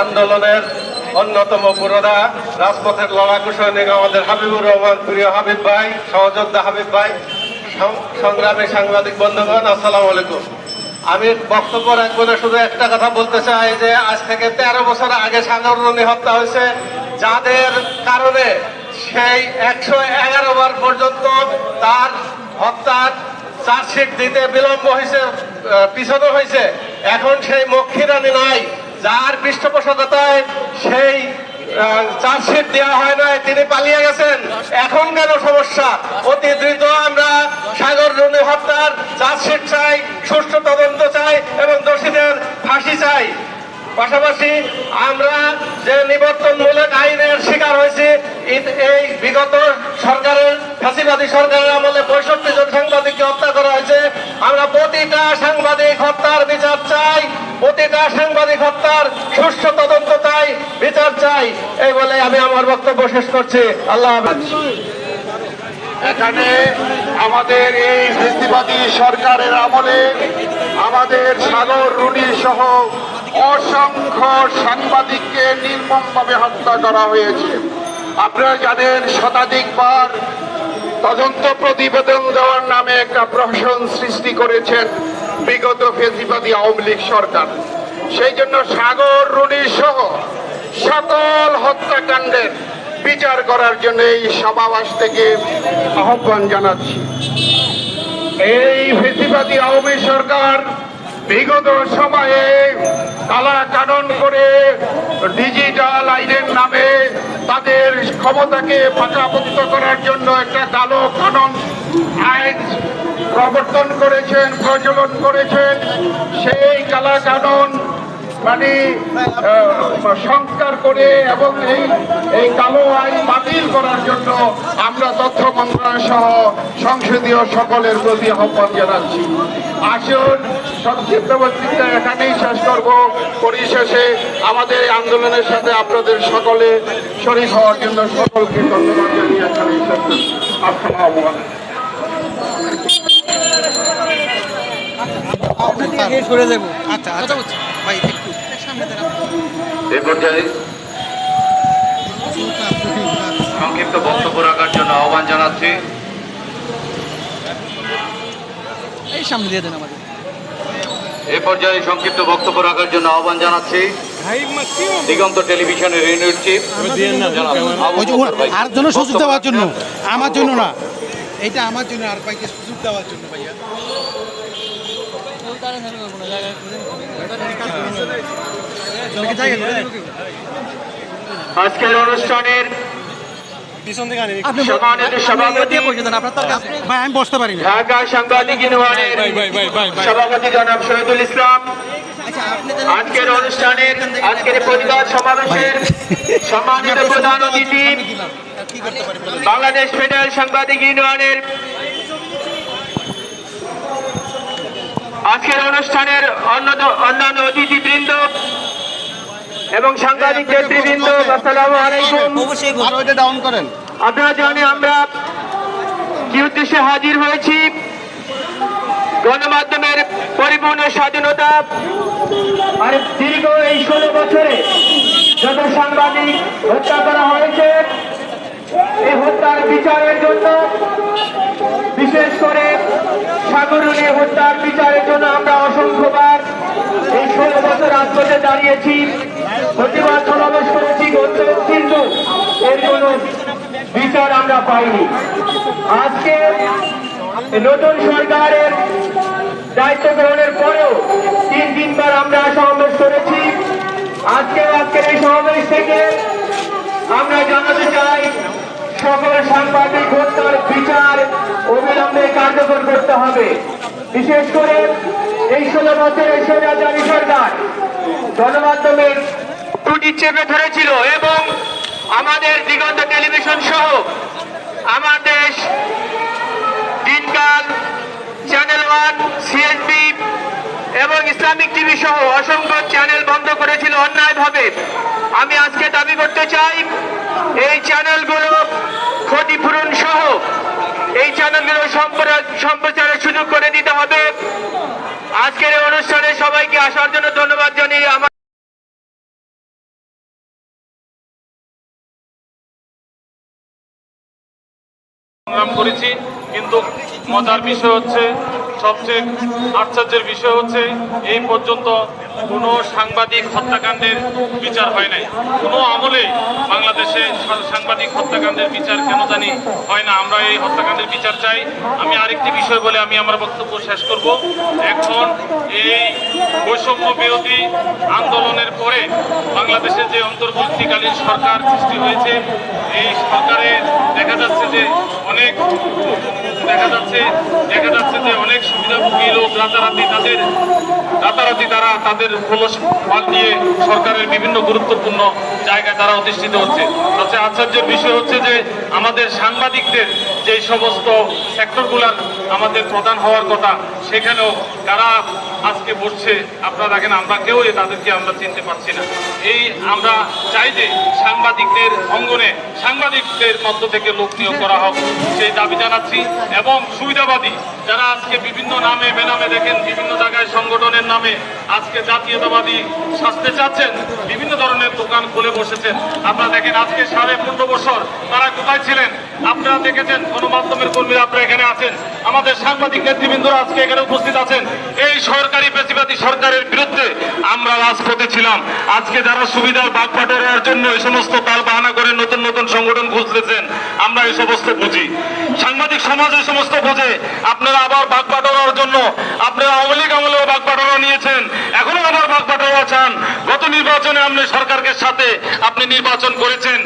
আন্দোলনের অন্যতম পুরোধা রাজপথের লড়াকু সৈনিক আমাদের হাবিবুর রহমান, প্রিয় হাবিব ভাই, সহযোদ্ধা হাবিব ভাই সংগ্রামী সাংবাদিক বন্ধুগণ, আসসালামু আলাইকুম। আমি বক্তব্য রাখব না, শুধু একটা কথা বলতে চাই যে আজ থেকে তেরো বছর আগে সাগররণী হত্যা হয়েছে। যাদের কারণে সেই একশো এগারো বার পর্যন্ত তার হত্যার চার্জশিট দিতে বিলম্ব হয়েছে পিছনো হয়েছে। এখন সেই মক্ষিরানি নাই, যার পৃষ্ঠপোষকতায় সেই চার্জশিট দেওয়া হয় নাই, তিনি পালিয়ে গেছেন। এখন কেন সমস্যা? অতি দ্রুত আমরা সাগর রুনি হত্যার চার্জশিট চাই, সুষ্ঠু তদন্ত চাই এবং দোষীদের ফাঁসি চাই। পাশাপাশি আমরা যে নিবর্তনমূলক আইনের শিকার হয়েছি এই বিগত সরকারের ফাঁসিবাদী সরকারের আমলে পঁয়ষট্টি জন সাংবাদিককে হত্যা করা হয়েছে। আমরা প্রতিটা সাংবাদিক হত্যার বিচার চাই, প্রতিটা সাংবাদিক হত্যার সুষ্ঠু তদন্ত চাই, বিচার চাই। এই বলে আমি আমার বক্তব্য শেষ করছি। আল্লাহ এখানে আমাদের এই ফেসিবাদী সরকারের আমলে আমাদের সাগর, রুনি সহ অসংখ্য সাংবাদিককে নির্মমভাবে হত্যা করা হয়েছে। আপনারা জানেন শতাধিকবার তদন্ত প্রতিবেদন দেওয়ার নামে একটা প্রহসন সৃষ্টি করেছেন বিগত ফেসিবাদী আওয়ামী লীগ সরকার। সেই জন্য সাগর, রুনি সহ সকল হত্যাকাণ্ডের বিচার করার জন্য এই সমাবেশ থেকে আহ্বান জানাচ্ছি। এই ফেসিবাদী আওয়ামী সরকার বিগত সময়ে কালা কানন করে ডিজিটাল আইনের নামে তাদের ক্ষমতাকে পাকাপোক্ত করার জন্য একটা কালো কানন আইন প্রবর্তন করেছেন, প্রচলন করেছেন। সেই কালা কানন মানে সংস্কার করে এবং এই এই কালো আইন বাতিল করার জন্য আমরা তথ্য মন্ত্রণালয় সহ সংসদীয় সকলের প্রতি আহ্বান জানাচ্ছি। আসুন, সংক্ষিপ্ত বক্তৃতা এখানেই শেষ করব। পরিশেষে আমাদের আন্দোলনের সাথে আপনাদের সকলে শরীর হওয়ার জন্য সকলকে ধন্যবাদ জানিয়ে এখানেই শেষ করছি। আলাইকুম। সরে যাব। আচ্ছা আচ্ছা। ভাই একটু সামনে সংক্ষিপ্ত বক্তব্য রাখার জন্য আহ্বান জানাচ্ছি। এই সামনে দিয়ে দেন আমাদের। এ পর্যায়ে সংক্ষিপ্ত বক্তব্য রাখার জন্য আহ্বান জানাচ্ছি। দিগন্ত টেলিভিশনের ইউনিট চিফ। আর জন্য। সুযোগ দেওয়ার জন্য। আমার জন্য না। এটা আমার জন্য আর ভাইকে সুযোগ দেওয়ার জন্য ভাইয়া জায়গা করে দিন। আজকের অনুষ্ঠানের আপনি সম্মানিত সভাপতি দিয়ে বসে দেন আপনার আমি বসতে পারি ঢাকা সাংবাদিক ইউনিয়নের সভাপতি জনাব শহীদুল ইসলাম। আচ্ছা আজকের অনুষ্ঠানের আজকের এই সমাবেশের সম্মানিত প্রধান অতিথি? বাংলাদেশ ফেডারেল সাংবাদিক ইউনিয়নের আজকের অনুষ্ঠানের অন্য- অন্যান্য অতিথিবৃন্দ এবং সাংবাদিক নেতৃবৃন্দ আসসালামু আলাইকুম। আরও এটা ডাউন করেন। আপনারা জানেন আমরা কি উদ্দেশ্যে হাজির হয়েছি? গণমাধ্যমের পরিপূর্ণ স্বাধীনতা আর দীর্ঘ এই ষোলো বছরে যত সাংবাদিক হত্যা করা হয়েছে এই হত্যার বিচারের জন্য বিশেষ করে সাগরণী হত্যার বিচারের জন্য আমরা অসংখ্যবার এই ষোলো বছর রাজপথে দাঁড়িয়েছি, প্রতিবাদ সমাবেশ করেছি কিন্তু এর কোনো বিচার আমরা পাইনি। আজকে নতুন সরকারের দায়িত্ব গ্রহণের পরেও তিন তিনবার আমরা সমাবেশ করেছি। আজকে, আজকের এই সমাবেশ থেকে আমরা জানাতে চাই সকল সাংবাদিক হত্যার বিচার অবিলম্বে কার্যকর করতে হবে। বিশেষ করে এই ষোলো বছরের স্বৈরাচারী সরকার গণমাধ্যমের ত্রুটি চেপে ধরেছিল এবং আমাদের দিগন্ত টেলিভিশন সহ Amar Desh Dinkal channel one CSB এবং ইসলামিক টিভি সহ অসংখ্য চ্যানেল বন্ধ করেছিল অন্যায়ভাবে। আমি আজকে দাবি করতে চাই এই চ্যানেলগুলো ক্ষতিপূরণ সহ এই চ্যানেলগুলো সম্প্রচারের সুযোগ করে দিতে হবে। আজকের অনুষ্ঠানে সবাইকে আসার জন্য ধন্যবাদ জানিয়ে আমার করেছি, কিন্তু মজার বিষয় হচ্ছে সবচেয়ে আশ্চর্যের বিষয় হচ্ছে এই পর্যন্ত কোনো সাংবাদিক হত্যাকাণ্ডের বিচার হয় নাই। কোনো আমলে বাংলাদেশে সাংবাদিক হত্যাকাণ্ডের বিচার কেন জানি হয় না। আমরা এই হত্যাকাণ্ডের বিচার চাই। আমি আরেকটি বিষয় বলে আমি আমার বক্তব্য শেষ করব। এখন এই বৈষম্য বিরোধী আন্দোলনের পরে বাংলাদেশে যে অন্তর্বর্তীকালীন সরকার সৃষ্টি হয়েছে, এই সরকারে দেখা যাচ্ছে যে অনেক দেখা যাচ্ছে দেখা যাচ্ছে যে অনেক সুবিধাভোগী লোক রাতারাতি তাদের, রাতারাতি তারা তাদের খোলস মাল নিয়ে সরকারের বিভিন্ন গুরুত্বপূর্ণ জায়গায় তারা অধিষ্ঠিত হচ্ছে। সবচেয়ে আশ্চর্যের বিষয় হচ্ছে যে আমাদের সাংবাদিকদের যে সমস্ত সেক্টরগুলার আমাদের প্রধান হওয়ার কথা, সেখানেও তারা আজকে বসছে, আপনারা দেখেন, আমরা কেউ তাদেরকে আমরা চিনতে পারছি না। এই আমরা চাই যে সাংবাদিকদের অঙ্গনে, সাংবাদিকদের মধ্য থেকে লোক নিয়োগ করা হোক, সেই দাবি জানাচ্ছি। এবং সুবিধাবাদী, যারা আজকে বিভিন্ন নামে বেনামে দেখেন, বিভিন্ন জায়গায় সংগঠনের নামে আজকে জাতীয়তাবাদী সাজতে চাচ্ছেন বিভিন্ন ধরনের দোকান খুলে বসেছেন। আপনারা দেখেন আজকে সাড়ে পনেরো বছর তারা কোথায় ছিলেন? আপনারা দেখেছেন গণমাধ্যমের কর্মীরা আপনারা এখানে আছেন। আমাদের সাংবাদিক নেতৃবৃন্দরা আজকে এখানে উপস্থিত আছেন। এই সরকারি বেশিবাদী সরকারের বিরুদ্ধে আমরা রাজপথে ছিলাম। আজকে যারা সুবিধার বাগ পাটোয়ার জন্য এই সমস্ত তাল বাহানা করে নতুন নতুন সংগঠন খুঁজতেছেন, আমরা এই সমস্ত বুঝি। সাংবাদিক সমাজ এই সমস্ত বোঝে। আপনারা আবার বাগ পাটোয়ার জন্য, আপনারা আওয়ামী লীগ আমলেও পাটোয়ারা নিয়েছেন। এখনও আবার বাগবাটায় আছেন গত নির্বাচনে আপনি সরকারকে সাথে আপনি নির্বাচন করেছেন।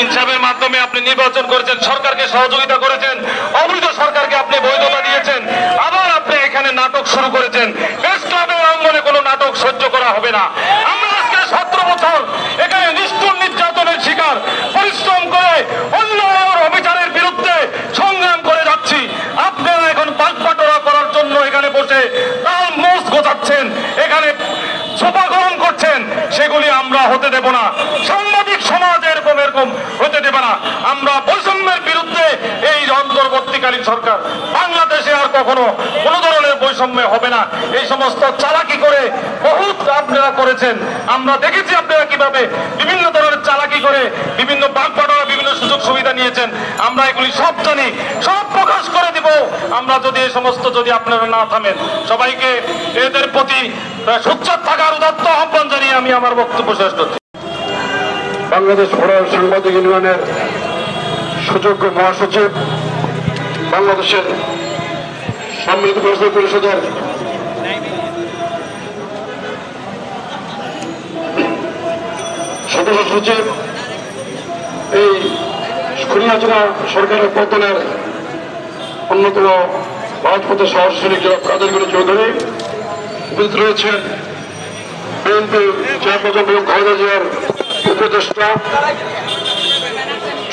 ইনসাফের মাধ্যমে আপনি নির্বাচন করেছেন, সরকারকে সহযোগিতা করেছেন, অবৈধ সরকারকে আপনি বৈধতা দিয়েছেন। আবার আপনি এখানে নাটক শুরু করেছেন। বেশ ক্লাবের অঙ্গনে কোনো নাটক সহ্য করা হবে না। আমরা আজকে সতেরো বছর এখানে নিষ্ঠুর নির্যাতনের শিকার পরিশ্রম করে অন্য অবিচারের বিরুদ্ধে সংগ্রাম করে যাচ্ছি আপনারা এখন পাটপাটরা করার জন্য এখানে বসে তাল মোষ গোছাচ্ছেন এখানে সোপা গ্রহণ করছেন সেগুলি আমরা হতে দেব না সাংবাদিক সমাজ এরকম এরকম হতে দেব না আমরা বৈষম্যের বিরুদ্ধে এই অন্তর্বর্তীকালীন সরকার, বাংলাদেশে আর কখনো কোনো ধরনের বৈষম্য হবে না। এই সমস্ত চালাকি করে বহুত আপনারা করেছেন। আমরা দেখেছি আপনারা কীভাবে বিভিন্ন ধরনের চালাকি করে বিভিন্ন বাগবাটোয়ারা বিভিন্ন সুযোগ সুবিধা নিয়েছেন। আমরা এগুলি সব জানি, সব প্রকাশ করে দিব। আমরা যদি এই সমস্ত যদি আপনারা না থামেন, সবাইকে এদের প্রতি সোচ্চার থাকার উদাত্ত আহ্বান জানিয়ে আমি আমার বক্তব্য শেষ করছি। বাংলাদেশ ফোরাম সাংবাদিক ইউনিয়নের সুযোগ্য মহাসচিব, বাংলাদেশের সম্মিলিত পরিষদ পরিষদের সদস্য সচিব, এই জেলা সরকারের পতনের অন্যতম রাজপথের সাহস সৈনিক জনাব কাদের গরি চৌধুরী উপস্থিত রয়েছেন। বিএনপি চেয়ারপারসন বেগম খালেদা জিয়ার উপদেষ্টা,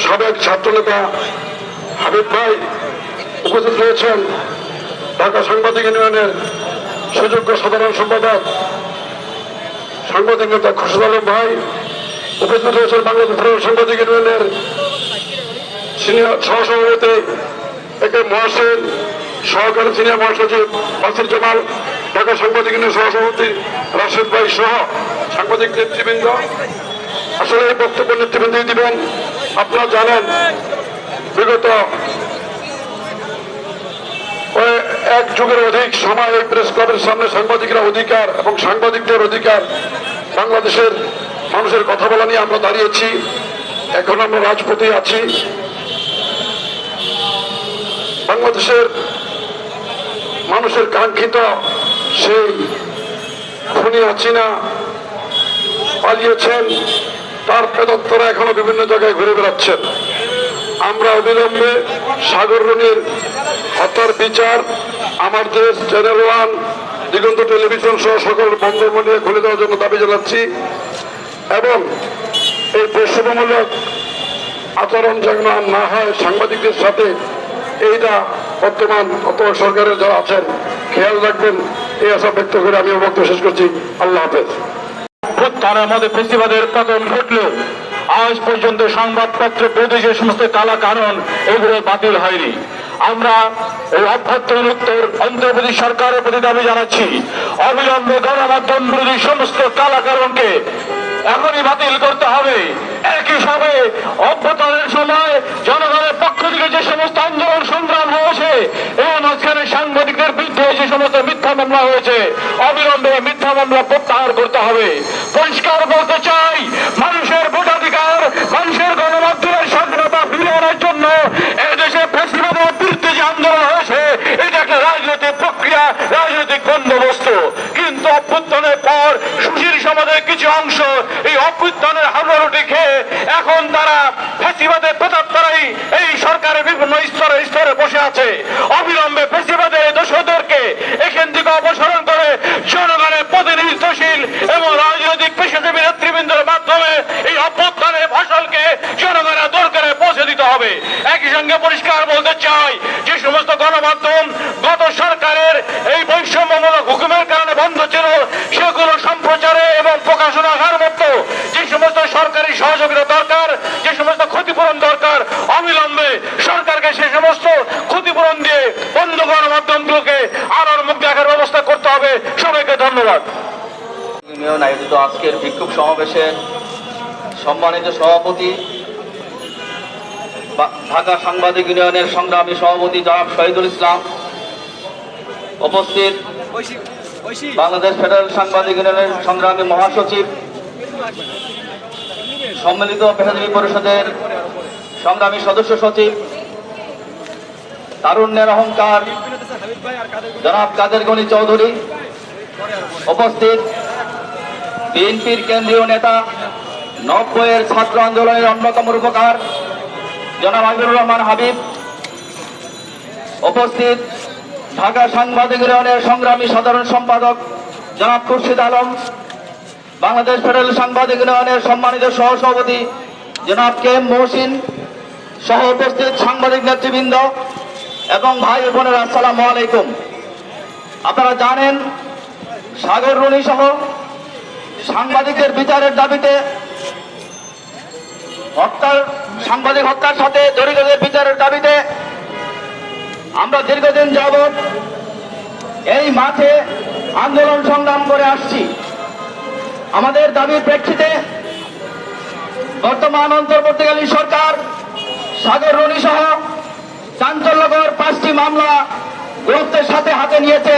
সাবেক ছাত্রনেতা হাবিব ভাই উপস্থিত রয়েছেন ঢাকা সাংবাদিক ইউনিয়নের সুযোগ্য সাধারণ সম্পাদক সাংবাদিক নেতা খুশিদ আলম ভাই, উপস্থিত রয়েছেন বাংলাদেশ সাংবাদিক ইউনিয়নের সিনিয়র সহসভাপতি এ কে মহাসেন, সহকারী সিনিয়র মহাসচিব বাসির জামাল, ঢাকা সাংবাদিক ইউনিয়ন সহসভাপতি রাশেদ ভাই সহ সাংবাদিক নেতৃবৃন্দ। আসলে এই বক্তব্য নেতৃবৃন্দই দিবেন। আপনারা জানেন, বিগত এক যুগের অধিক সময় এই প্রেস ক্লাবের সামনে সাংবাদিকরা অধিকার এবং সাংবাদিকদের অধিকার, বাংলাদেশের মানুষের কথা বলা নিয়ে আমরা দাঁড়িয়েছি। এখন আমরা রাজপথে আছি। বাংলাদেশের মানুষের কাঙ্ক্ষিত সেই খুনি হাসিনা পালিয়েছেন। তার প্রেদত্তরা এখনও বিভিন্ন জায়গায় ঘুরে বেড়াচ্ছেন। আমরা অবিলম্বে সাগর রনির হত্যার বিচার, আমার দেশ চ্যানেল ওয়ান দিগন্ত টেলিভিশন সহ সকল বন্ধমূল্যে খুলে দেওয়ার জন্য দাবি জানাচ্ছি। এবং এই বৈষম্যমূলক আচরণ যেন না হয়, সাংবাদিকদের সাথে এইটা বর্তমান অত সরকারের যারা আছেন, খেয়াল রাখবেন, এই আশা ব্যক্ত করে আমি বক্তব্য শেষ করছি। আল্লাহ হাফেজ। তার মধ্যে ফেস্টিভালের পতন ঘটলেও আজ পর্যন্ত সংবাদপত্র বিরোধী যে সমস্ত কালা কারণ এগুলো বাতিল হয়নি। আমরা এই অভ্যন্তরীণ উত্তর অন্ধ্রপ্রদেশ সরকারের প্রতি দাবি জানাচ্ছি। অবিলম্বে গণমাধ্যম বিরোধী সমস্ত কালা কারণকে এখনই বাতিল করতে হবে। একই সাথে অভ্যন্তরের সময় জনগণের পক্ষ থেকে যে সমস্ত আন্দোলন সংগ্রাম হয়েছে, এবং মাঝখানে সাংবাদিকদের বিরুদ্ধে যে সমস্ত মিথ্যা মামলা হয়েছে, অবিলম্বে মিথ্যা মামলা প্রত্যাহার করতে হবে। পরিষ্কার বলতে চাই, মানুষের ভোটাধিকার মানুষের গণমাধ্যমের স্বাধীনতা ফিরিয়ে আনার জন্য এদেশে ফেসিবাদের বিরুদ্ধে যে আন্দোলন হয়েছে এটা একটা রাজনৈতিক প্রক্রিয়া রাজনৈতিক বন্দোবস্ত কিন্তু অভ্যুত্থানের পর সুশীল সমাজের কিছু অংশ এই অভ্যুত্থানের হামলারুটি খেয়ে এখন তারা ফেসিবাদের প্রতাপ তারাই এই সরকারের বিভিন্ন স্তরে স্তরে বসে আছে অবিলম্বে ফেসিবাদের এই দোষদেরকে এখান থেকে অপসারণ করে জনগণের প্রতিনিধিত্বশীল এবং রাজনৈতিক পেশাজীবী নেতৃবৃন্দের মাধ্যমে এই অভ্যুত্থানের ফসলকে জনগণের দরকারে পৌঁছে দিতে হবে একই সঙ্গে পরিষ্কার বলতে চাই যে সমস্ত গণমাধ্যম গত সরকারের এই বৈষম্যমূলক হুকুমের কারণে বন্ধ ছিল সেগুলো সম্প্রচারে এবং প্রকাশনা হওয়ার মতো যে সমস্ত সরকারি সহযোগিতা দরকার যে সমস্ত ক্ষতিপূরণ দরকার অবিলম্বে সরকারকে সে সমস্ত ক্ষতিপূরণ দিয়ে বন্ধ গণমাধ্যমগুলোকে আলোর মুখ দেখার ব্যবস্থা করতে হবে। সবাইকে ধন্যবাদ। আয়োজিত আজকের বিক্ষোভ সমাবেশে সম্মানিত সভাপতি ঢাকা সাংবাদিক ইউনিয়নের সংগ্রামী সভাপতি জনাব শহীদুল ইসলাম উপস্থিত। বাংলাদেশ ফেডারেল সাংবাদিক ইউনিয়নের সংগ্রামী মহাসচিব, সম্মিলিত পেশাজীবী পরিষদের সংগ্রামী সদস্য সচিব, তারুণ্যের অহংকার জনাব কাদের গনি চৌধুরী উপস্থিত বিএনপির কেন্দ্রীয় নেতা, নব্বইয়ের ছাত্র আন্দোলনের অন্যতম রূপকার জনাব হাবিবুর রহমান হাবিব, উপস্থিত ঢাকা সাংবাদিক ইউনিয়নের সংগ্রামী সাধারণ সম্পাদক জনাব খুরশিদ আলম, বাংলাদেশ ফেডারেল সাংবাদিক ইউনিয়নের সম্মানিত সহসভাপতি জনাব কে এম মহসিন সহ উপস্থিত সাংবাদিক নেতৃবৃন্দ এবং ভাই বোনেরা, আসসালামু আলাইকুম। আপনারা জানেন, সাগর রুনি সহ সাংবাদিকদের বিচারের দাবিতে হত্যার, সাংবাদিক হত্যার সাথে জড়িতদের বিচারের দাবিতে আমরা দীর্ঘদিন যাবৎ এই মাঠে আন্দোলন সংগ্রাম করে আসছি। আমাদের দাবির প্রেক্ষিতে বর্তমান অন্তর্বর্তীকালীন সরকার, সাগর রুনি সহ চাঞ্চল্যকর পাঁচটি মামলা গুরুত্বের সাথে হাতে নিয়েছে।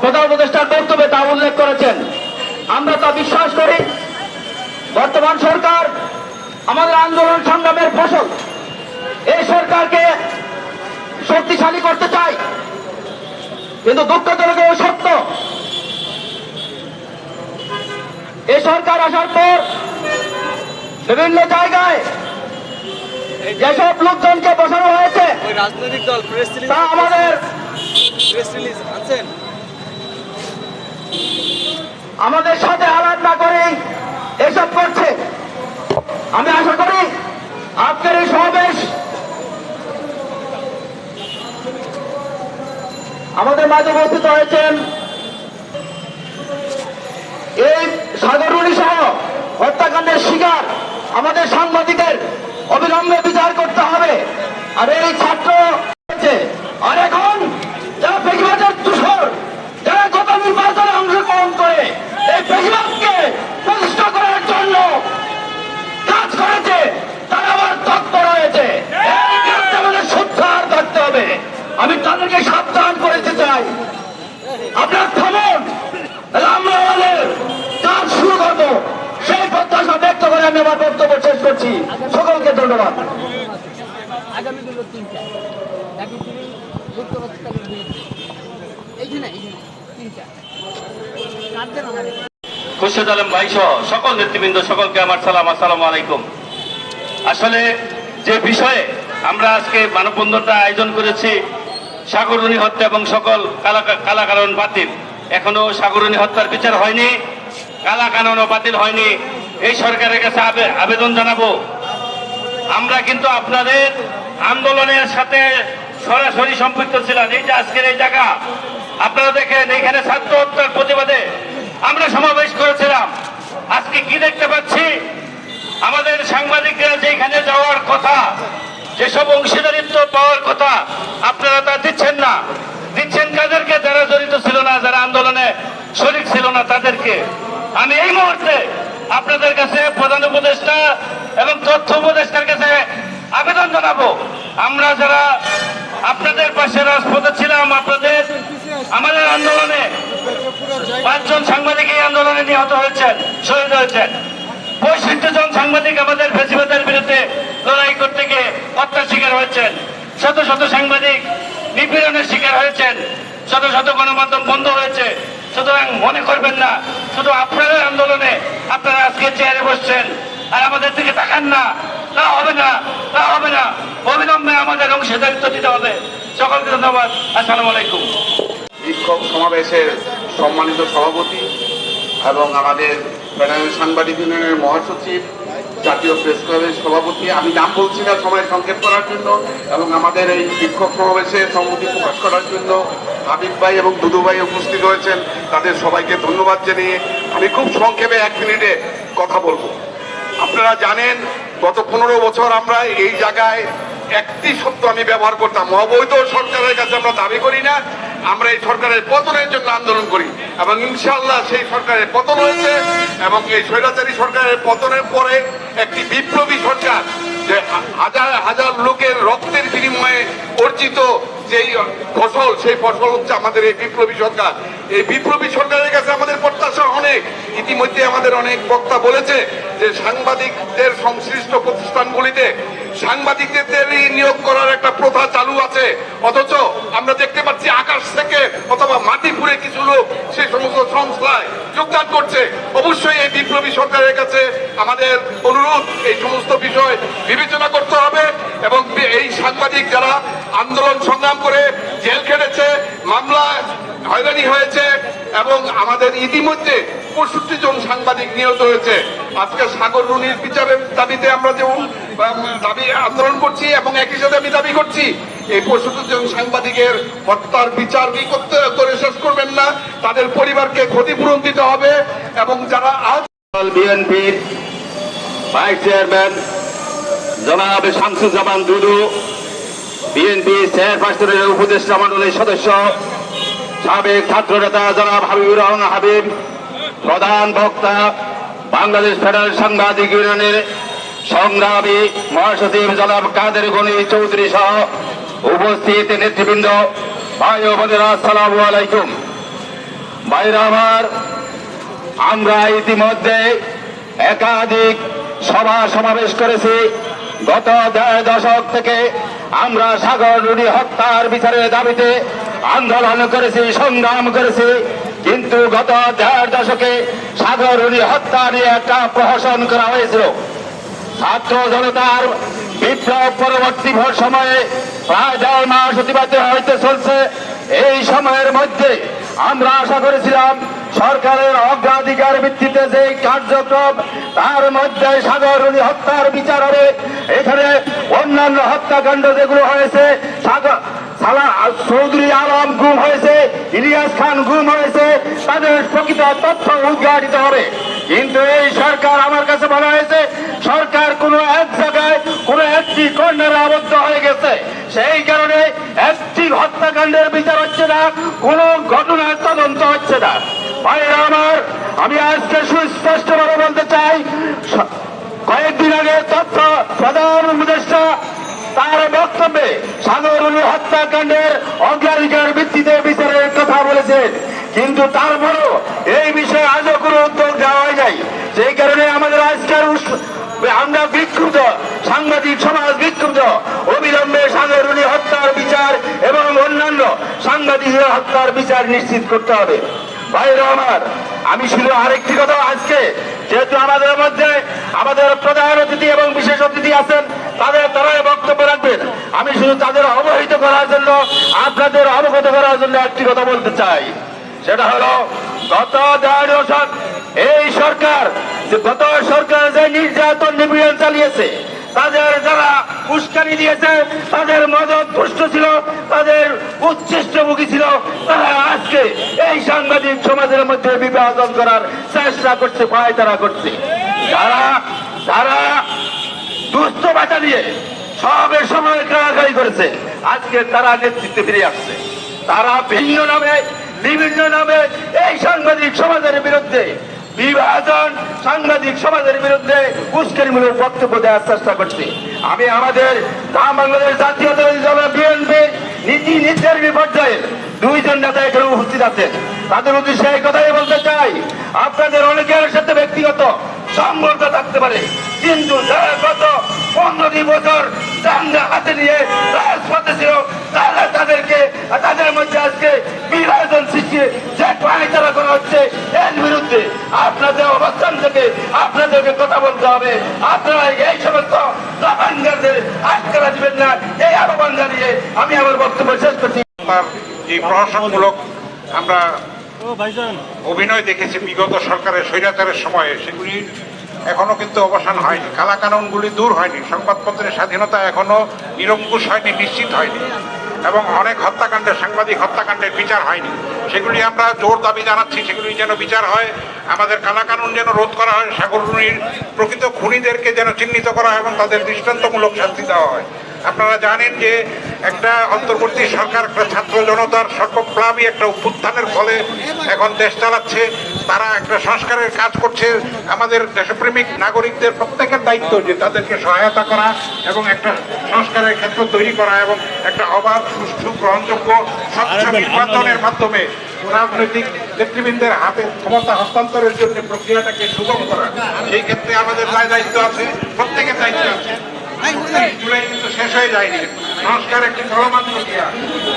প্রধান উপদেষ্টার বক্তব্যে তা উল্লেখ করেছেন। আমরা তা বিশ্বাস করি। বর্তমান সরকার আমাদের আন্দোলন সংগ্রামের ফসল। এই সরকারকে শক্তিশালী করতে চাই। কিন্তু দুঃখজনক সত্য, এই সরকার আসার পর বিভিন্ন জায়গায় যেসব লোকজনকে বসানো হয়েছে রাজনৈতিক দল প্রেস তা আমাদের প্রেস রিলিজ আনছেন? আমাদের সাথে আলাপ না করে এসব করছে। আমি আশা করি আজকের এই সমাবেশ আমাদের মাঝে উপস্থিত হয়েছেন এই সাগরুনি সহ হত্যাকাণ্ডের শিকার আমাদের সাংবাদিকের অবিলম্বে বিচার করতে হবে আর এই ছাত্র। আর এখন যারা বেশিরভাগের তুষর যারা গত নির্বাচনে অংশগ্রহণ করে এই বেশিরভাগকে প্রতিষ্ঠা করার জন্য কাজ করেছে তারা আবার তৎপর হয়েছে এই বিরুদ্ধে আমাদের সোচ্চার থাকতে হবে আমি তাদেরকে সাবধান করতে চাই আপনার থামুন তাহলে আমরা আমাদের কাজ শুরু করব সেই আমি আমার বক্তব্য শেষ করছি। সকলকে ধন্যবাদ। আগামী তিনটা। খুরশেদ আলম ভাই সহ সকল নেতৃবৃন্দ সকলকে আমার সালাম আসসালামু আলাইকুম। আসলে যে বিষয়ে আমরা আজকে মানববন্ধনটা আয়োজন করেছি সাগরণী হত্যা এবং সকল কালা কালা কারণ বাতিল। এখনও সাগরণী হত্যার বিচার হয়নি কালা কানুনও বাতিল হয়নি। এই সরকারের কাছে আবে- আবেদন জানাব। আমরা কিন্তু আপনাদের আন্দোলনের সাথে সরাসরি সম্পৃক্ত ছিলাম। এই যে আজকের এই জায়গা, আপনারা দেখেন, এখানে ছাত্র হত্যার প্রতিবাদে আমরা সমাবেশ করেছিলাম। আজকে কি দেখতে পাচ্ছি? আমাদের সাংবাদিকরা যেখানে যাওয়ার কথা যেসব অংশীদারিত্ব পাওয়ার কথা, আপনারা তা দিচ্ছেন না। দিচ্ছেন কাদেরকে? যারা জড়িত ছিল না, যারা আন্দোলনে শরিক ছিল না, তাদেরকে। আমি এই মুহূর্তে আপনাদের কাছে প্রধান উপদেষ্টা এবং তথ্য উপদেষ্টার কাছে আবেদন জানাব। আমরা যারা আপনাদের পাশে রাজপথে ছিলাম, আপনাদের আমাদের আন্দোলনে পাঁচজন সাংবাদিক এই আন্দোলনে নিহত হয়েছেন, শহীদ হয়েছেন। পঁয়ষট্টি জন সাংবাদিক আমাদের ফেসিবাদের বিরুদ্ধে লড়াই করতে গিয়ে হত্যার শিকার হয়েছেন। শত শত সাংবাদিক নিপীড়নের শিকার হয়েছেন। শত শত গণমাধ্যম বন্ধ হয়েছে। সুতরাং মনে করবেন না, শুধু আপনাদের আন্দোলনে আপনারা আজকে চেয়ারে বসছেন। আর আমাদের দিকে তাকান না। তা হবে না তা হবে না। অবিলম্বে আমাদের অংশীদারিত্ব দিতে হবে। সকলকে ধন্যবাদ। আসসালামু আলাইকুম। বিক্ষোভ সমাবেশের সম্মানিত সভাপতি এবং আমাদের সাংবাদিক ইউনিয়নের মহাসচিব জাতীয় প্রেস ক্লাবের সভাপতি। আমি নাম বলছি না, সময় সংক্ষেপ করার জন্য এবং আমাদের এই বিক্ষোভ সমাবেশে সম্মতি প্রকাশ করার জন্য হাবিব ভাই এবং দুদু ভাই উপস্থিত হয়েছেন। তাদের সবাইকে ধন্যবাদ জানিয়ে আমি খুব সংক্ষেপে এক মিনিটে কথা বলব। আপনারা জানেন, গত পনেরো বছর আমরা এই জায়গায় একটি শব্দ আমি ব্যবহার করতাম, অবৈধ সরকারের কাছে আমরা দাবি করি না, আমরা এই সরকারের পতনের জন্য আন্দোলন করি। এবং ইনশাল্লাহ সেই সরকারের পতন হয়েছে এবং এই স্বৈরাচারী সরকারের পতনের পরে একটি বিপ্লবী সরকার যে হাজার হাজার লোকের রক্তের বিনিময়ে অর্জিত যেই ফসল, সেই ফসল হচ্ছে আমাদের এই বিপ্লবী সরকার। এই বিপ্লবী সরকারের কাছে আমাদের প্রত্যাশা অনেক। ইতিমধ্যে আমাদের অনেক বক্তা বলেছে যে সাংবাদিকদের সংশ্লিষ্ট প্রতিষ্ঠানগুলিতে সাংবাদিকদের নিয়োগ করার একটা প্রথা চালু আছে। অথচ আমরা দেখতে পাচ্ছি আকাশ থেকে অথবা মাটি ফুরে কিছু লোক সেই সমস্ত সংস্থায় যোগদান করছে। অবশ্যই এই বিপ্লবী সরকারের কাছে আমাদের অনুরোধ, এই সমস্ত বিষয় বিবেচনা করতে হবে এবং এই সাংবাদিক যারা আন্দোলন সংগ্রাম করে জেল খেটেছে, মামলা হয়রানি হয়েছে এবং আমাদের ইতিমধ্যে পঁয়ষট্টি জন সাংবাদিক নিহত হয়েছে। আজকে সাগর রুনির বিচারের দাবিতে আমরা যেমন দাবি আন্দোলন করছি এবং একই সাথে আমি দাবি করছি, এই পঁয়ষট্টি জন সাংবাদিকের হত্যার বিচার কি করতে করে শেষ করবেন না? তাদের পরিবারকে ক্ষতিপূরণ দিতে হবে এবং যারা আহত বিএনপির ভাইস চেয়ারম্যান জনাব শামসুজ্জামান দুদু, বিএনপি চেয়ারপারসনের উপদেষ্টা মন্ডলীর সদস্য, সাবেক ছাত্র নেতা জনাব হাবিবুর রহমান হাবিব প্রধান বক্তা বাংলাদেশ ফেডারেল সাংবাদিক ইউনিয়নের সংগ্রামী মহাসচিব জনাব কাদের গনি চৌধুরী সহ উপস্থিত নেতৃবৃন্দ। ভাই ও বোনেরা, আসসালামু আলাইকুম। ভাইরা আমার, আমরা ইতিমধ্যে একাধিক সভা সমাবেশ করেছি। গত দেড় দশক থেকে আমরা সাগর রুডি হত্যার বিচারের দাবিতে আন্দোলন করেছি, সংগ্রাম করেছি। কিন্তু গত দেড় দশকে সাগর রুডি হত্যা নিয়ে একটা প্রহসন করা হয়েছিল। ছাত্র জনতার বিপ্লব পরবর্তী ভোর সময়ে প্রায় দেড় মাস অতিবাহিত হইতে চলছে। এই সময়ের মধ্যে আমরা আশা করেছিলাম সরকারের অগ্রাধিকার ভিত্তিতে যে কার্যক্রম, তার মধ্যে সাগরণী হত্যার বিচার হবে। এখানে অন্যান্য হত্যাকাণ্ড যেগুলো হয়েছে সাগর চৌধুরী আলম গুম হয়েছে, ইলিয়াস খান গুম হয়েছে, তাদের প্রকৃত তথ্য উদ্ঘাটিত হবে। কিন্তু এই সরকার আমার কাছে বলা হয়েছে, সরকার কোনো এক জায়গায় কোনো একটি কর্নারে আবদ্ধ হয়ে গেছে। সেই কারণে একটি হত্যাকাণ্ডের বিচার হচ্ছে না, কোনো ঘটনার তদন্ত হচ্ছে না। ভাইরা আমার, আমি আজকে সুস্পষ্টভাবে বলতে চাই কয়েকদিন আগে তথ্য প্রধান উপদেষ্টা তার বক্তব্যে সাগরুনি হত্যাকাণ্ডের অগ্রাধিকার ভিত্তিতে বিচারের কথা বলেছেন। কিন্তু তারপরও এই বিষয়ে আজও কোনো উদ্যোগ দেওয়া নাই। সেই কারণে আমাদের আজকের আমরা বিক্ষুব্ধ, সাংবাদিক সমাজ বিক্ষুব্ধ, অবিলম্বে সাগরুনি হত্যার বিচার এবং অন্যান্য সাংবাদিকের হত্যার বিচার নিশ্চিত করতে হবে। ভাইরা আমার আমি শুধু আরেকটি কথা আজকে, যেহেতু আমাদের মধ্যে আমাদের প্রধান অতিথি এবং বিশেষ অতিথি আছেন, তাদের তারাই বক্তব্য রাখবেন। আমি শুধু তাদের অবহিত করার জন্য, আপনাদের অবগত করার জন্য একটি কথা বলতে চাই। সেটা হলো, গত দেড় এই সরকার, গত সরকার যে নির্যাতন নিপীড়ন চালিয়েছে তাদের যারা উস্কানি দিয়েছে, তাদের মদত পুষ্ট ছিল, তাদের উচ্ছিষ্টমুখী ছিল। তারা আজকে এই সাংবাদিক সমাজের মধ্যে বিভাজন করার চেষ্টা করছে পায় তারা করছে। যারা যারা দুস্থ বাঁচা দিয়ে সবের সময় কারাগারি করেছে, আজকে তারা নেতৃত্বে ফিরে আসছে। তারা ভিন্ন নামে, বিভিন্ন নামে এই সাংবাদিক সমাজের বিরুদ্ধে বিভাজন সাংবাদিক সমাজের বিরুদ্ধে উস্কানিমূলক বক্তব্য দেওয়ার চেষ্টা করছে। আমি আমাদের বাংলাদেশ জাতীয়তাবাদী দল বিএনপি নীতি নির্ধারণী পর্যায়ে দুইজন নেতা এখানে উপস্থিত আছেন। তাদের উদ্দেশ্যে এই কথাই বলতে চাই। আপনাদের অনেকের সাথে ব্যক্তিগত সম্পর্ক থাকতে পারে। কিন্তু যারা গত পনেরো বছর চান্দা হাতে নিয়ে রাজপথে ছিল। তারা তাদেরকে, তাদের মধ্যে আজকে বিভাজন সৃষ্টি, যে পায়তারা করা হচ্ছে এর বিরুদ্ধে। আপনাদের অবস্থান থেকে আপনাদেরকে কথা বলতে হবে। আপনারা এই সমস্ত দাবানগারদের আটকারা দিবেন না। এই আহ্বান জানিয়ে আমি আমার বক্তব্য শেষ করছি। আমরা অভিনয় দেখেছি বিগত সরকারের স্বৈরাচারের সময়ে, সেগুলি এখনও কিন্তু অবসান হয়নি। কালাকানুনগুলি দূর হয়নি, সংবাদপত্রের স্বাধীনতা এখনও নিরঙ্কুশ হয়নি, নিশ্চিত হয়নি। এবং অনেক হত্যাকাণ্ডের, সাংবাদিক হত্যাকাণ্ডের বিচার হয়নি। সেগুলি আমরা জোর দাবি জানাচ্ছি, সেগুলি যেন বিচার হয়, আমাদের কালাকানুন যেন রোধ করা হয় সাগররুনির প্রকৃত খুনিদেরকে যেন চিহ্নিত করা হয় এবং তাদের দৃষ্টান্তমূলক শাস্তি দেওয়া হয়। আপনারা জানেন যে একটা অন্তর্বর্তী সরকার একটা ছাত্র জনতার সর্বপ্লাবী একটা উত্থানের ফলে এখন দেশ চালাচ্ছে তারা একটা সংস্কারের কাজ করছে। আমাদের দেশপ্রেমিক নাগরিকদের প্রত্যেকের দায়িত্ব যে তাদেরকে সহায়তা করা এবং একটা সংস্কারের ক্ষেত্র তৈরি করা এবং একটা অবাধ সুষ্ঠু গ্রহণযোগ্য স্বচ্ছ নির্বাচনের মাধ্যমে রাজনৈতিক নেতৃবৃন্দের হাতে ক্ষমতা হস্তান্তরের জন্য প্রক্রিয়াটাকে সুগম করা। সেই ক্ষেত্রে আমাদের দায় দায়িত্ব আছে। প্রত্যেকের দায়িত্ব আছে জুলাই কিন্তু শেষ হয়ে যায়নি। সংস্কার একটি চলমান প্রক্রিয়া।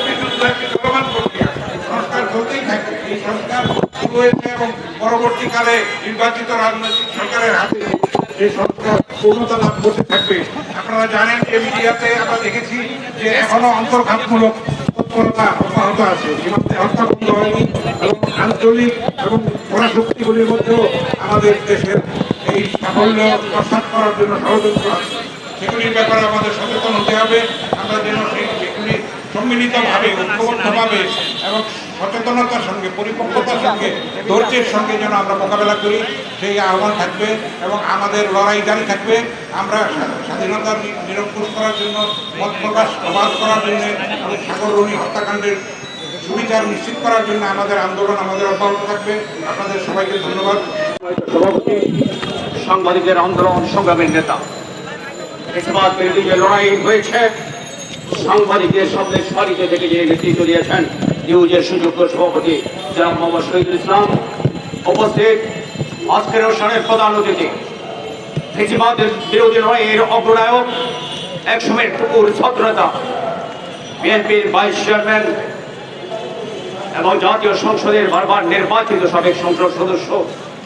এই একটি চলমান প্রক্রিয়া। সংস্কার চলতেই থাকবে এই সংস্কার হয়েছে এবং পরবর্তীকালে নির্বাচিত রাজনৈতিক সরকারের হাতে এই সংস্কার পূর্ণতা লাভ করতে থাকবে। আপনারা জানেন যে মিডিয়াতে আমরা দেখেছি যে এখনও অন্তর্ঘাতমূলক তৎপরতা অব্যাহত আছে। সীমান্তে হত্যাকাণ্ড হয়নি এবং আঞ্চলিক এবং পরাশক্তিগুলির মধ্যেও আমাদের দেশের এই সাফল্য প্রসাদ করার জন্য ষড়যন্ত্র আছে সেগুলির ব্যাপারে আমাদের সচেতন হতে হবে। আমরা যেন সেই সেগুলি সম্মিলিতভাবে, ঐক্যবদ্ধভাবে এবং সচেতনতার সঙ্গে, পরিপক্কতার সঙ্গে, ধৈর্যের সঙ্গে যেন আমরা মোকাবেলা করি, সেই আহ্বান থাকবে এবং আমাদের লড়াই জারি থাকবে। আমরা স্বা- স্বাধীনতা নিরঙ্কুশ করার জন্য, মত প্রকাশ, প্রবাদ করার জন্য সাগররণী হত্যাকাণ্ডের সুবিচার নিশ্চিত করার জন্য আমাদের আন্দোলন আমাদের অব্যাহত থাকবে। আপনাদের সবাইকে ধন্যবাদ। সভাপতি সাংবাদিকদের আন্দোলন সংগ্রামের নেতা। প্রতিবাদ বিরোধী যে লড়াই হয়েছে, সাংবাদিকদের সামনে সারিতে থেকে যে নেতৃত্ব দিয়েছেন, নিউজের সুযোগ্য সভাপতি জনাব মোহাম্মদ শহীদুল ইসলাম, উপস্থিত আজকের অনুষ্ঠানের প্রধান অতিথি। প্রতিবাদ বিরোধী লড়াইয়ের অগ্রনায়ক একসময়ের টুকুর ছাত্রনেতা, বিএনপির ভাইস চেয়ারম্যান এবং জাতীয় সংসদের বারবার নির্বাচিত সাবেক সংসদ সদস্য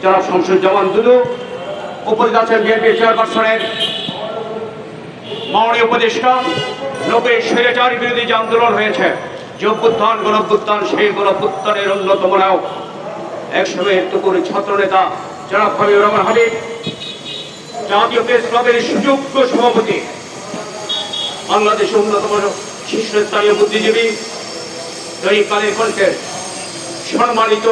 জনাব শামসুজ্জামান দুদু উপস্থিত আছেন বিএনপি চেয়ারপারসনের মাননীয় উপদেষ্টা লোকের স্বৈরাচার বিরোধী যে আন্দোলন হয়েছে, যে অভ্যুত্থান গণভ্যুত্থান সেই গণভ্যুত্থানের অন্যতম নায়ক একসময়ের টুকুর ছাত্র নেতা জনাব হাবিবুর রহমান হাবিব, জাতীয় প্রেস ক্লাবের সুযোগ্য সভাপতি, বাংলাদেশের অন্যতম শীর্ষস্থানীয় বুদ্ধিজীবী দৈনিক কালের কণ্ঠের সম্মানিত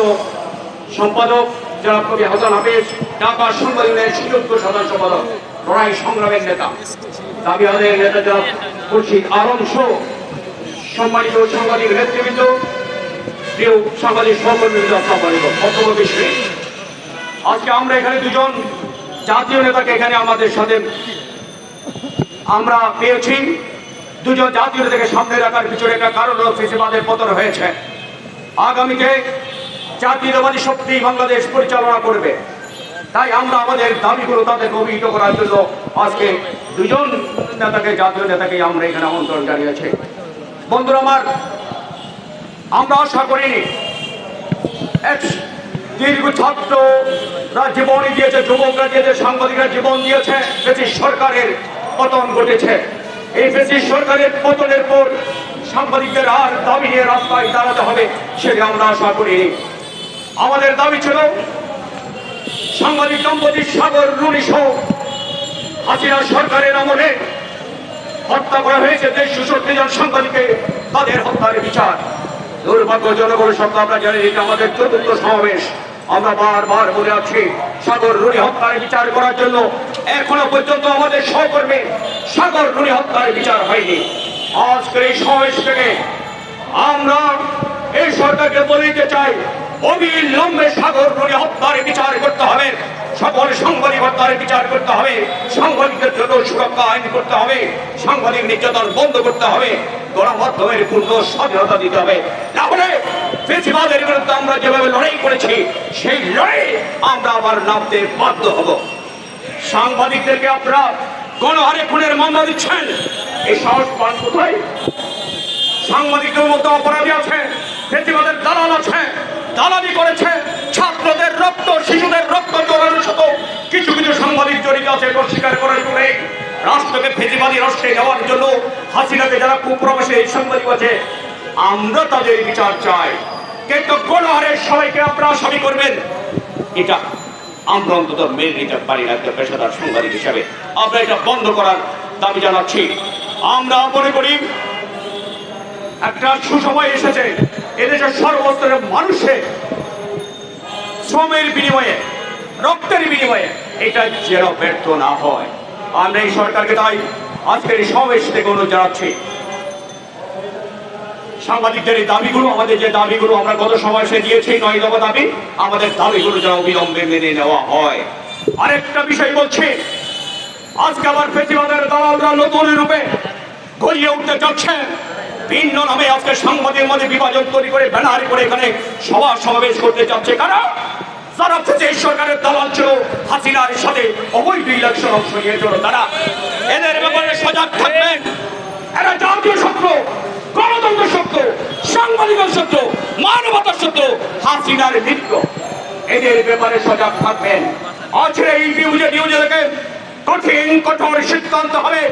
সম্পাদক, জনাব কবি হাসান হাফিজ ঢাকা সংবাদিনের সুযোগ্য সাধারণ সম্পাদক লড়াই সংগ্রামের নেতা। দাবি নেতা সম্মানিত সাংবাদিক নেতৃবৃন্দ, প্রিয় সাংবাদিক সহকর্মীবৃন্দ আজকে আমরা এখানে দুজন জাতীয় নেতাকে এখানে আমাদের সাথে আমরা পেয়েছি। দুজন জাতীয় নেতাকে সামনে রাখার পিছনে একটা কারণ ফেসিবাদের পতন হয়েছে। আগামীতে জাতীয়তাবাদী শক্তি বাংলাদেশ পরিচালনা করবে। তাই আমরা আমাদের দাবিগুলো তাদেরকে অভিহিত করার জন্য আজকে দুজন নেতাকে, জাতীয় নেতাকে আমরা এখানে আমন্ত্রণ জানিয়েছি। বন্ধুরা আমার, আমরা আশা এক দীর্ঘ ছাত্র জীবনই দিয়েছে, যুবকরা দিয়েছে, সাংবাদিকরা জীবন দিয়েছে ব্রিটিশ সরকারের পতন ঘটেছে। এই ব্রিটিশ সরকারের পতনের পর সাংবাদিকদের আর দাবি নিয়ে রাস্তায় দাঁড়াতে হবে, সেটা আমরা আশা করিনি। আমাদের দাবি ছিল সাংবাদিক দম্পতি সাগর রুনি সহ হাসিনা সরকারের আমলে হত্যা করা হয়েছে দেশ সুষট্টি জন সাংবাদিককে তাদের হত্যার বিচার। দুর্ভাগ্য জনগণের সত্য আমরা জানি এটা আমাদের চতুর্থ সমাবেশ। আমরা বারবার বলে আছি, সাগর রুনি হত্যার বিচার করার জন্য এখনও পর্যন্ত আমাদের সহকর্মী সাগর রুনি হত্যার বিচার হয়নি। আজকের এই সমাবেশ থেকে আমরা এই সরকারকে বলে দিতে চাই অবিলম্বে সাগর রুনি হত্যার বিচার করতে হবে। সকল সাংবাদিক হত্যার বিচার করতে হবে। সাংবাদিকদের জন্য সুরক্ষা আইন করতে হবে। সাংবাদিক নির্যাতন বন্ধ করতে হবে। গণমাধ্যমের পূর্ণ স্বাধীনতা দিতে হবে। তাহলে ফেসিবাদের বিরুদ্ধে আমরা যেভাবে লড়াই করেছি, সেই লড়াই আমরা আবার নামতে বাধ্য হব। সাংবাদিকদেরকে আপনারা গণহারে খুনের মামলা দিচ্ছেন। এই সাহস পান কোথায়? সাংবাদিকদের মতো অপরাধী আছে ফেসিবাদের দালাল আছে, দালালি করেছে, ছাত্রদের রক্ত, শিশুদের রক্ত জড়ানোর সাথে কিছু কিছু সাংবাদিক জড়িত আছে এটা স্বীকার করার জন্য। রাষ্ট্রকে ফেসিবাদী রাষ্ট্রে যাওয়ার জন্য হাসিনাকে যারা কুপ্রবেশে সাংবাদিক আছে, আমরা তাদের বিচার চাই। কিন্তু গণহারের সবাইকে আপনারা আসামি করবেন। এটা আমরা অন্তত মেনে নিতে পারি না একটা পেশাদার সাংবাদিক হিসাবে। আমরা এটা বন্ধ করার দাবি জানাচ্ছি। আমরা মনে করি, একটা সুসময় এসেছে। এদেশের সর্বস্তরের মানুষের শ্রমের বিনিময়ে, রক্তের বিনিময়ে এটা যেন ব্যর্থ না হয়। আমরা এই সরকারকে তাই আজকের এই সমাবেশ থেকে অনুরোধ জানাচ্ছি। সাংবাদিকদের এই দাবিগুলো, আমাদের যে দাবিগুলো আমরা গত সমাবেশে দিয়েছি, নয় দফা দাবি, আমাদের দাবিগুলো যেন অবিলম্বে মেনে নেওয়া হয়। আরেকটা বিষয় বলছি, আজকে আবার ফেসিবাদের দালালরা নতুন রূপে গড়িয়ে উঠতে যাচ্ছে ভিন্ন নামে আজকে সাংবাদিক মধ্যে বিভাজন তৈরি করে ব্যানার করে এখানে সভা সমাবেশ করতে যাচ্ছে। কারা? যারা হচ্ছে এই সরকারের দালাল ছিল, হাসিনার সাথে অবৈধ ইলেকশন অংশ নিয়েছিল। তারা এদের ব্যাপারে সজাগ থাকবেন। এরা জাতীয় শত্রু গণতন্ত্র শত্রু সাংবাদিকের শত্রু মানবতার শত্রু হাসিনার মিত্র এদের ব্যাপারে সজাগ থাকবেন। আছে এই নিউজে নিউজে দেখে কঠিন কঠোর সিদ্ধান্ত হবে।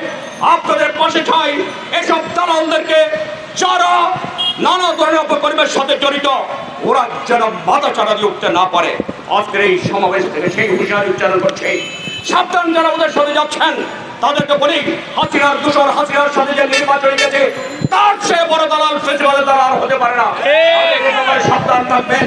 আপনাদের পাশে ঠাই। এসব দালালদেরকে যারা নানা ধরনের অপকর্মের সাথে জড়িত ওরা যেন মাথা চাড়া দিয়ে উঠতে না পারে। আজকের এই সমাবেশ থেকে সেই হুঁশিয়ারি উচ্চারণ করছে। সাবধান যারা ওদের সাথে যাচ্ছেন তাদেরকে বলি হাসিনার দূষণ হাসিনার সাথে যে নির্বাচন গেছে তার সে বড় দালাল ফেসিবালের দালাল হতে পারে না। সাবধান থাকবেন।